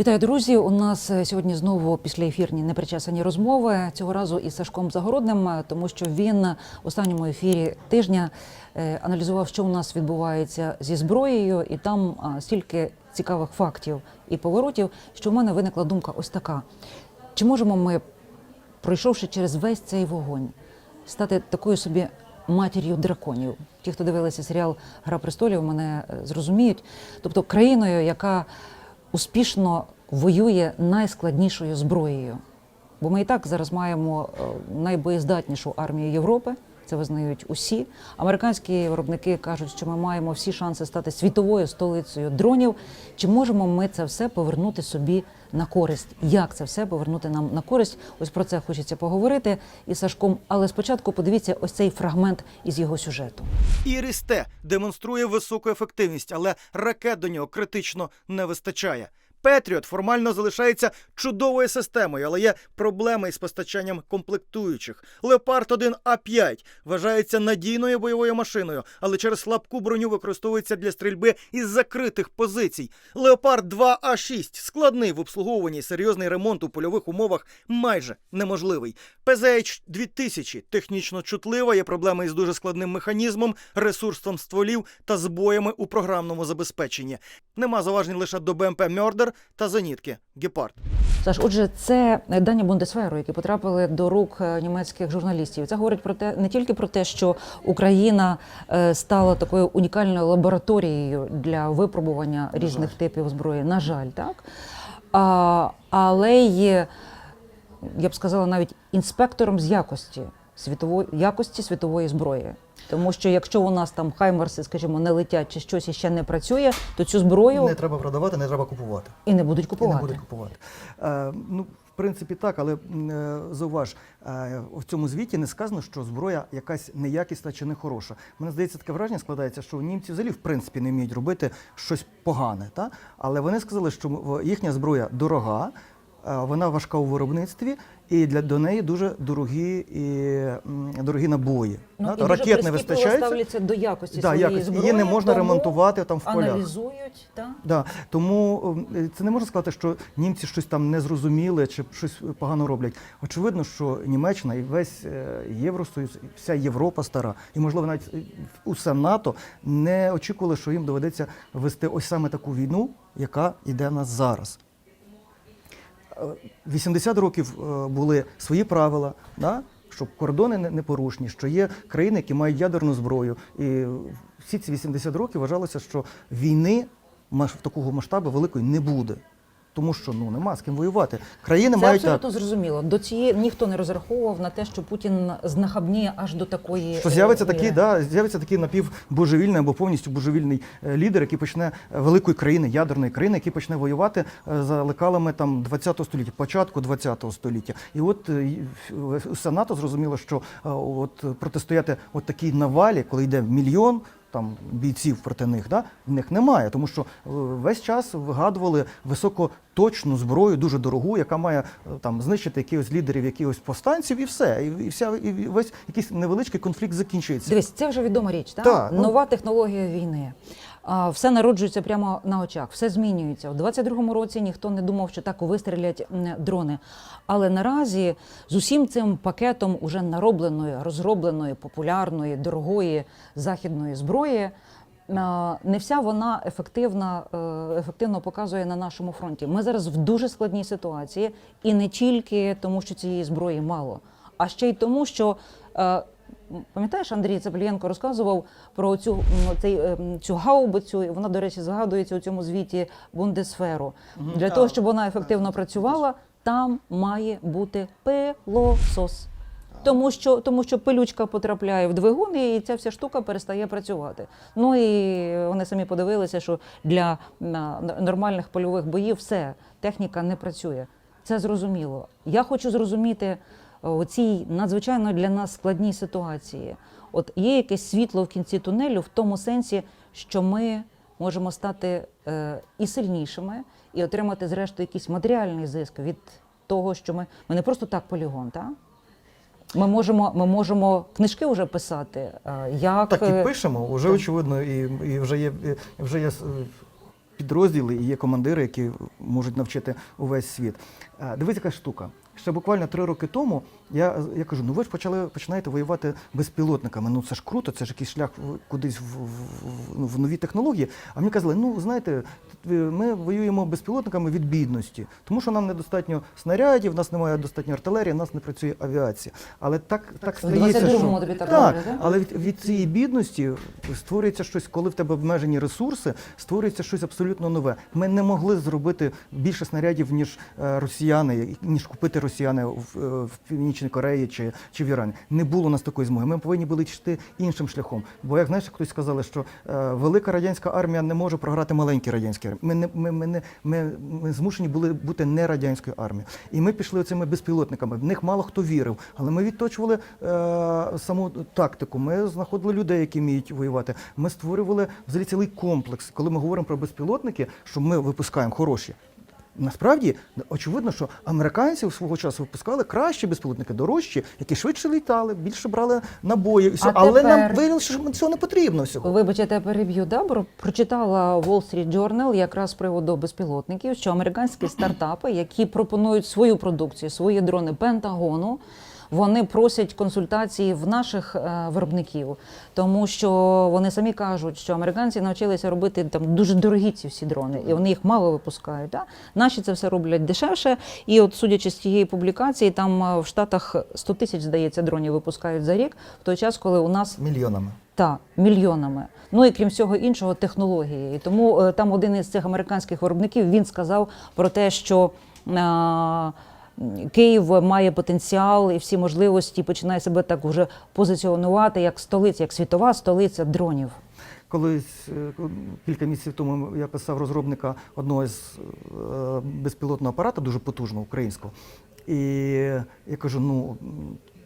Вітаю, друзі. У нас е, сьогодні знову післяефірні непричесані розмови цього разу із Сашком Загородним, е, тому що він в останньому ефірі тижня е, аналізував, що у нас відбувається зі зброєю, і там стільки цікавих фактів і поворотів, що в мене виникла думка ось така: чи можемо ми, пройшовши через весь цей вогонь, стати такою собі матір'ю драконів? Ті, хто дивилися серіал Гра престолів, мене зрозуміють. Тобто країною, яка успішно воює найскладнішою зброєю. Бо ми і так зараз маємо е, найбоєздатнішу армію Європи. Це визнають усі. Американські виробники кажуть, що ми маємо всі шанси стати світовою столицею дронів. Чи можемо ми це все повернути собі на користь? Як це все повернути нам на користь? Ось про це хочеться поговорити із Сашком. Але спочатку подивіться ось цей фрагмент із його сюжету. Іріс Т демонструє високу ефективність, але ракет до нього критично не вистачає. Петріот формально залишається чудовою системою, але є проблеми із постачанням комплектуючих. Леопард 1 А5 вважається надійною бойовою машиною, але через слабку броню використовується для стрільби із закритих позицій. Леопард 2 А6 складний в обслуговуванні, серйозний ремонт у польових умовах майже неможливий. ПЗХ 2000 технічно чутлива, є проблеми із дуже складним механізмом, ресурсом стволів та збоями у програмному забезпеченні. Нема заважень лише до БМП Мьордер та зенітки Гепард. Саш, отже, це дані Бундесверу, які потрапили до рук е, німецьких журналістів. Це говорить про те, не тільки про те, що Україна е, стала такою унікальною лабораторією для випробування різних типів зброї. На жаль, так а, але й я б сказала навіть інспектором з якості світової якості світової зброї. Тому що якщо у нас там хаймерси, скажімо, не летять чи щось іще не працює, то цю зброю Не треба продавати, не треба купувати. і не будуть І купувати. не будуть купувати. Е, ну, в принципі, так, але е, зауваж, е, в цьому звіті не сказано, що зброя якась неякісна чи не хороша. Мені здається, таке враження складається, що німці взагалі в принципі не вміють робити щось погане. Та? Але вони сказали, що їхня зброя дорога. е, Вона важка у виробництві, і для до неї дуже дорогі і дорогі набої. Ну, Та, і дуже Ракет не вистачається. ставляться до якості Да, своєї якості. зброї. Її не можна тому ремонтувати там в полях. Аналізують, так? Да, тому е, це не можна сказати, що німці щось там не зрозуміли чи щось погано роблять. Очевидно, що Німеччина і весь е, Євросоюз, і вся Європа стара, і можливо навіть е, усе НАТО не очікували, що їм доведеться вести ось саме таку війну, яка йде нас зараз. Е, 80 років е, були свої правила, да? що кордони не- непорушні, що є країни, які мають ядерну зброю. І всі ці 80 років вважалося, що війни такого масштабу великої не буде. Тому що ну нема з ким воювати. Країни Це мають абсолютно зрозуміло. До цієї ніхто не розраховував на те, що Путін знахабніє аж до такої що з'явиться е, такий, да, з'явиться такий напівбожевільний або повністю божевільний е, лідер, який почне е, великої країни, ядерної країни, який почне воювати за лекалами там 20 століття, початку 20 століття. І от е, все НАТО зрозуміло, що от протистояти от такій навалі, коли йде мільйон. Там бійців проти них, да? в них немає, тому що е, весь час вигадували високоточну зброю, дуже дорогу, яка має е, там знищити якихось лідерів, якихось повстанців, і все. І, і вся і весь якийсь невеличкий конфлікт закінчується. Дивись, це вже відома річ, так? нова ну- Нова технологія війни. Все народжується прямо на очах, все змінюється. У 22-му році ніхто не думав, що так вистрілять дрони. Але наразі з усім цим пакетом уже наробленої, розробленої, популярної, дорогої західної зброї. Не вся вона ефективна, е, ефективно показує на нашому фронті. Ми зараз в дуже складній ситуації, і не тільки тому, що цієї зброї мало, а ще й тому, що е, Пам'ятаєш, Андрій Цеплієнко розказував про цю, цей, ем, цю гаубицю, і вона, до речі, згадується у цьому звіті Бундесферу. Для того, щоб вона ефективно працювала, там має бути пилосос. Тому що, тому що пилючка потрапляє в двигун, і ця вся штука перестає працювати. Ну і вони самі подивилися, що для нормальних польових боїв все, техніка не працює. Це зрозуміло. Я хочу зрозуміти у цій надзвичайно для нас складній ситуації. От є якесь світло в кінці тунелю в тому сенсі, що ми можемо стати е, і сильнішими, і отримати, зрештою, якийсь матеріальний зиск від того, що ми, ми не просто так полігон, так? Ми можемо, ми можемо книжки вже писати. е, Як Так і е, пишемо, вже так. очевидно, і, і вже є і вже є підрозділи і є командири, які можуть навчити увесь світ. Дивись, яка штука. Ще буквально три роки тому я, я кажу: ну ви ж почали починаєте воювати безпілотниками. Ну це ж круто, це ж якийсь шлях кудись в, в, в, в нові технології. А мені казали, ну знаєте, ми воюємо безпілотниками від бідності, тому що нам недостатньо снарядів, нас немає достатньо артилерії, нас не працює авіація. Але так, так стається, що тобі так так, але від, від цієї бідності створюється щось, коли в тебе обмежені ресурси, створюється щось абсолютно нове. Ми не могли зробити більше снарядів, ніж е, росіяни, ніж купити росіяни в, е, в Північній Кореї чи, чи в Ірані. Не було у нас такої змоги. Ми повинні були йти іншим шляхом. Бо як знаєш, хтось сказали, що е, велика радянська армія не може програти маленькі радянські армії. Ми, не, ми, ми, не, ми, ми змушені були бути не радянською армією. І ми пішли цими безпілотниками. В них мало хто вірив, але ми відточували е, саму тактику. Ми знаходили людей, які вміють воювати. Ми створювали взагалі цілий комплекс. Коли ми говоримо про безпілотники, що ми випускаємо хороші. Насправді очевидно, що американці свого часу випускали кращі безпілотники, дорожчі, які швидше літали, більше брали набої. І все. А Але нам тепер? виявилося, що цього не потрібно всього. Вибачте, я переб'ю. добро. Прочитала Wall Street Journal якраз з приводу безпілотників, що американські стартапи, які пропонують свою продукцію, свої дрони Пентагону. Вони просять консультації в наших е, виробників, тому що вони самі кажуть, що американці навчилися робити там дуже дорогі ці всі дрони, і вони їх мало випускають. Да? Наші це все роблять дешевше. І от судячи з тієї публікації, там е, в Штатах 100 тисяч, здається, дронів випускають за рік, в той час, коли у нас Мільйонами. та мільйонами. Ну і крім всього іншого, технології. І тому е, там один із цих американських виробників він сказав про те, що е, Київ має потенціал і всі можливості, починає себе так вже позиціонувати як столиця, як світова столиця дронів. Колись е, кілька місяців тому я писав розробника одного з е, безпілотного апарата, дуже потужного українського. І я кажу: ну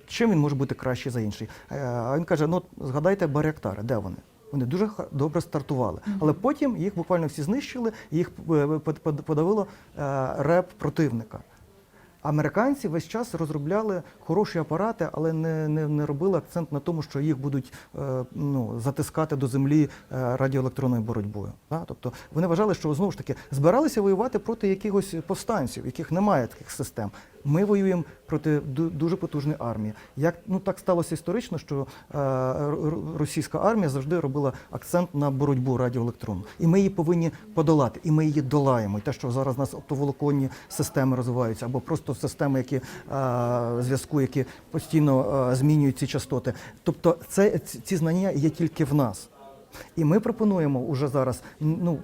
чим він може бути кращий за інший? Е, А він каже: ну згадайте баріактари, де вони? Вони дуже добре стартували, але потім їх буквально всі знищили, їх под- под- подавило реп противника. Американці весь час розробляли хороші апарати, але не, не, не робили акцент на тому, що їх будуть е, ну, затискати до землі е, радіоелектронною боротьбою. Да? Тобто вони вважали, що знову ж таки збиралися воювати проти якихось повстанців, яких немає таких систем. Ми воюємо проти дуже потужної армії. Як ну так сталося історично, що е, російська армія завжди робила акцент на боротьбу радіоелектронну. І ми її повинні подолати, і ми її долаємо. І те, що зараз у нас оптоволоконні системи розвиваються, або просто системи, які е, зв'язку, які постійно е, змінюють ці частоти. Тобто, це ці знання є тільки в нас. І ми пропонуємо уже зараз. Ну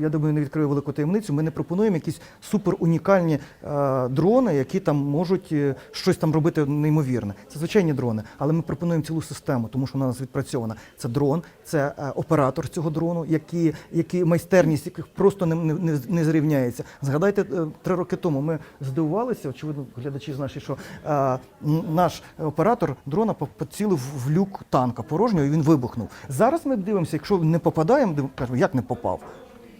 я думаю, не відкрию велику таємницю. Ми не пропонуємо якісь супер унікальні е, дрони, які там можуть е, щось там робити неймовірне. Це звичайні дрони, але ми пропонуємо цілу систему, тому що вона у нас відпрацьована. Це дрон, це е, оператор цього дрону, які, які майстерність яких просто не, не, не, зрівняється. Згадайте, е, три роки тому ми здивувалися, очевидно, глядачі наші, що е, наш оператор дрона поцілив в люк танка порожнього і він вибухнув. Зараз ми дивимося, якщо не попадаємо, кажемо, як не попав.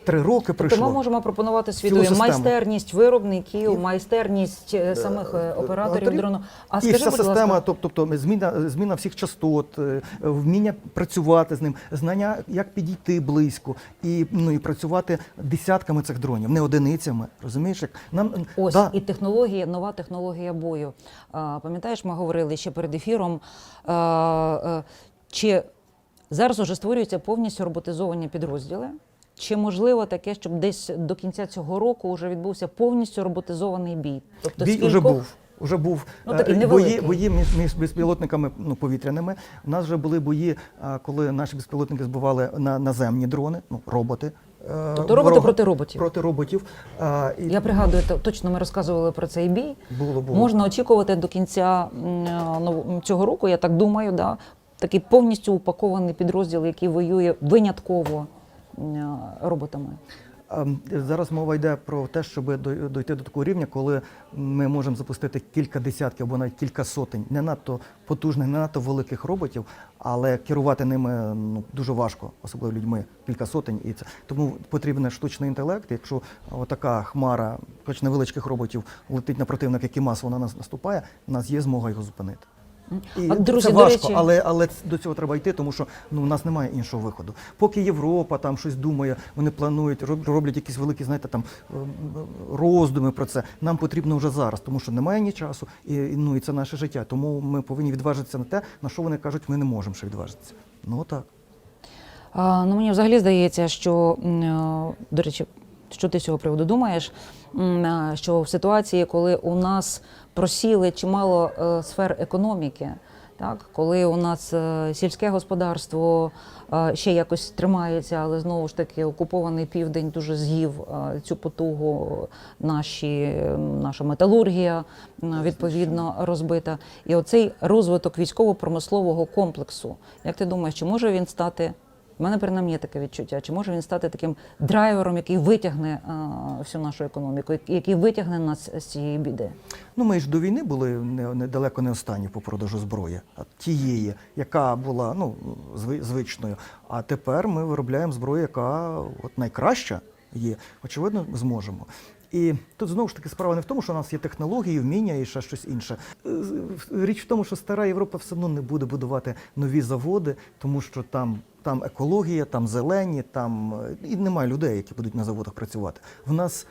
Три роки пройшло. Тобто ми можемо пропонувати світові майстерність виробників, майстерність е, самих е, операторів операторів. дрону. А і вся будь система, ласка, тобто, тобто зміна, зміна всіх частот, е, вміння працювати з ним, знання, як підійти близько, і, ну, і працювати десятками цих дронів, не одиницями. Розумієш, як нам Ось да, і технологія, нова технологія бою. А, пам'ятаєш, ми говорили ще перед ефіром. А, а, чи зараз уже створюються повністю роботизовані підрозділи? Чи можливо таке, щоб десь до кінця цього року вже відбувся повністю роботизований бій? Тобто бій скількох- вже був. Уже був Ну, е, бої, бої між, між безпілотниками ну, повітряними. У нас вже були бої, коли наші безпілотники збивали на наземні дрони, ну роботи. е, Тобто роботи проти роботів. проти роботів. А, і Я пригадую, то- точно ми розказували про цей бій. було, було. Можна очікувати до кінця м, цього року, я так думаю, да, такий повністю упакований підрозділ, який воює винятково роботами. Ем, Зараз мова йде про те, щоб дойти до такого рівня, коли ми можемо запустити кілька десятків або навіть кілька сотень не надто потужних, не надто великих роботів, але керувати ними ну, дуже важко, особливо людьми, кілька сотень. І це тому потрібен штучний інтелект. Якщо отака хмара, хоч невеличких роботів, летить на противника, який масово на нас наступає, у нас є змога його зупинити. І А, друзі, це до важко, речі- але, але до цього треба йти, тому що ну, у нас немає іншого виходу. Поки Європа там щось думає, вони планують, роблять якісь великі, знаєте, там ем, роздуми про це. Нам потрібно вже зараз, тому що немає ні часу, і, ну, і це наше життя. Тому ми повинні відважитися на те, на що вони кажуть, ми не можемо ще відважитися. Ну так. Ну, мені взагалі здається, що е, до речі, що ти з цього приводу думаєш? Е, Що в ситуації, коли у нас просіли чимало е, сфер економіки, так коли у нас е, сільське господарство ще якось тримається, але знову ж таки окупований південь дуже з'їв цю потугу, наші, наша металургія відповідно розбита. І оцей розвиток військово-промислового комплексу, як ти думаєш, чи може він стати? У мене принаймні є таке відчуття. Чи може він стати таким драйвером, який витягне а, всю нашу економіку, який витягне нас з цієї біди? Ну, ми ж до війни були не, не далеко не останні по продажу зброї, а тієї, яка була ну, зви- звичною. А тепер ми виробляємо зброю, яка от найкраща є. Очевидно, зможемо. І тут знову ж таки справа не в тому, що у нас є технології, вміння і ще щось інше. Е, Річ в тому, що стара Європа все одно не буде будувати нові заводи, тому що там, там екологія, там зелені, там е, і немає людей, які будуть на заводах працювати. В нас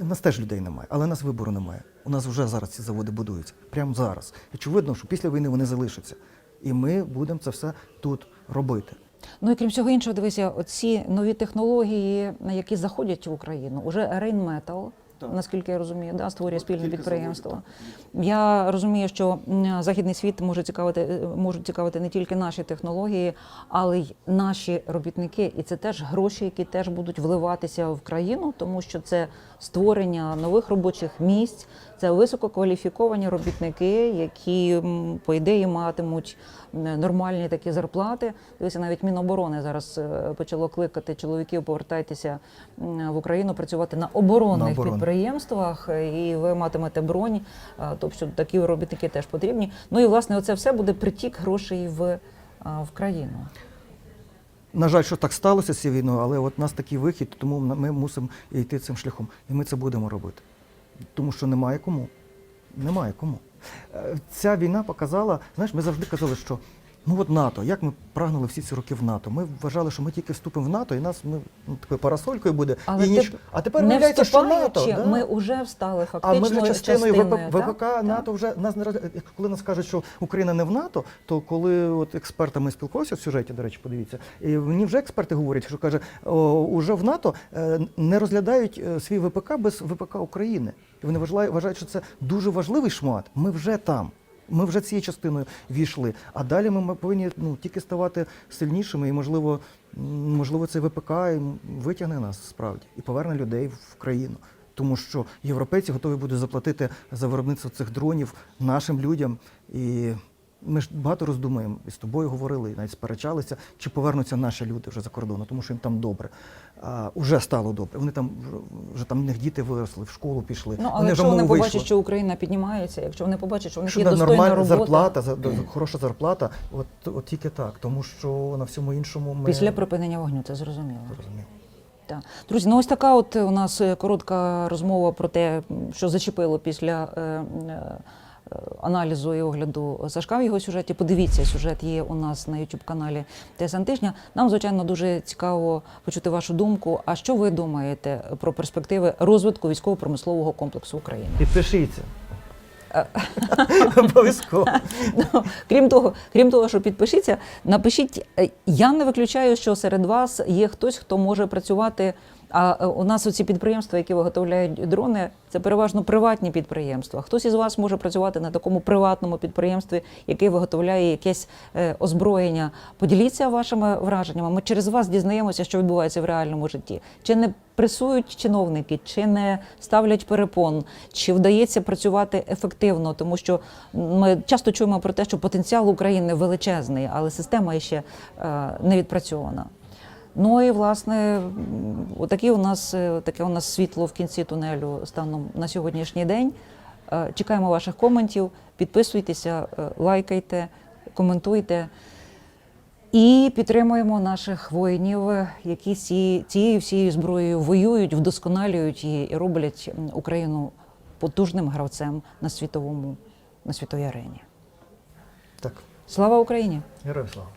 у нас теж людей немає, але у нас вибору немає. У нас вже зараз ці заводи будуються. Прямо зараз. Очевидно, що після війни вони залишаться. І ми будемо це все тут робити. Ну і крім всього іншого, дивися, оці нові технології, які заходять в Україну, уже Рейнметал. Так. Наскільки я розумію, да, створює спільне Тільки підприємство. Я розумію, що західний світ може цікавити, е, можуть цікавити не тільки наші технології, але й наші робітники. І це теж гроші, які теж будуть вливатися в країну, тому що це створення нових робочих місць, це висококваліфіковані робітники, які по ідеї матимуть нормальні такі зарплати. Дивися, навіть Міноборони зараз е, почало кликати чоловіків, повертайтеся в Україну працювати на оборонних На. Підприємствах, е, і ви матимете бронь. е, Тобто такі робітники теж потрібні. Ну і власне оце все буде притік грошей в, е, в країну. На жаль, що так сталося з цією війною, але от у нас такий вихід, тому ми мусимо йти цим шляхом. І ми це будемо робити. Тому що немає кому. Немає кому. Ця війна показала, знаєш, ми завжди казали, що ну от НАТО, як ми прагнули всі ці роки в НАТО. Ми вважали, що ми тільки вступимо в НАТО, і нас ми ну, такою парасолькою буде. Але і ніч... А тепер не що НАТО. да. ми вже встали А ми вже частиною ВП. ВПК Так. НАТО вже нас не роз- коли нас кажуть, що Україна не в НАТО, то коли от експертами спілкувався в сюжеті, до речі, подивіться, і мені вже експерти говорять, що каже, о, уже в НАТО е, не розглядають е, свій ВПК без ВПК України. І вони вважають, що це дуже важливий шмат. Ми вже там. Ми вже цією частиною війшли. А далі ми повинні ну, тільки ставати сильнішими, і можливо, можливо, цей ВПК витягне нас справді і поверне людей в країну. Тому що європейці готові будуть заплатити за виробництво цих дронів нашим людям. І ми ж багато роздумуємо і з тобою говорили, і навіть сперечалися, чи повернуться наші люди вже за кордону, тому що їм там добре. А, уже стало добре. Вони там вже, там в них діти виросли, в школу пішли. Ну, але вони якщо вони побачать, вийшли. що Україна піднімається, якщо вони побачать, що в них Що є достойна нормальна робота зарплата, за- хороша зарплата, от, от тільки так. Тому що на всьому іншому ми після припинення вогню, це зрозуміло. Зрозуміло. Так. Друзі, ну ось така от у нас е, коротка розмова про те, що зачепило після е, е, аналізу і огляду Сашка в його сюжеті. Подивіться, сюжет є у нас на youtube каналі ТСН Тижня. Нам, звичайно, дуже цікаво почути вашу думку. А що ви думаєте про перспективи розвитку військово-промислового комплексу України? Підпишіться. Обов'язково. Ну, крім того, крім того, що підпишіться, напишіть. е, Я не виключаю, що серед вас є хтось, хто може працювати. А е, у нас оці підприємства, які виготовляють дрони, це переважно приватні підприємства. Хтось із вас може працювати на такому приватному підприємстві, яке виготовляє якесь е, озброєння. Поділіться вашими враженнями. Ми через вас дізнаємося, що відбувається в реальному житті. Чи не пресують чиновники, чи не ставлять перепон, чи вдається працювати ефективно, тому що ми часто чуємо про те, що потенціал України величезний, але система ще е, не відпрацьована. Ну і власне, м, отакі у нас е, таке у нас світло в кінці тунелю станом на сьогоднішній день. Е, Чекаємо ваших коментів, підписуйтеся, е, лайкайте, коментуйте. І підтримуємо наших воїнів, які ці, цією всією зброєю воюють, вдосконалюють її і роблять Україну потужним гравцем на світовому на світовій арені. Так, Слава Україні! героям слава.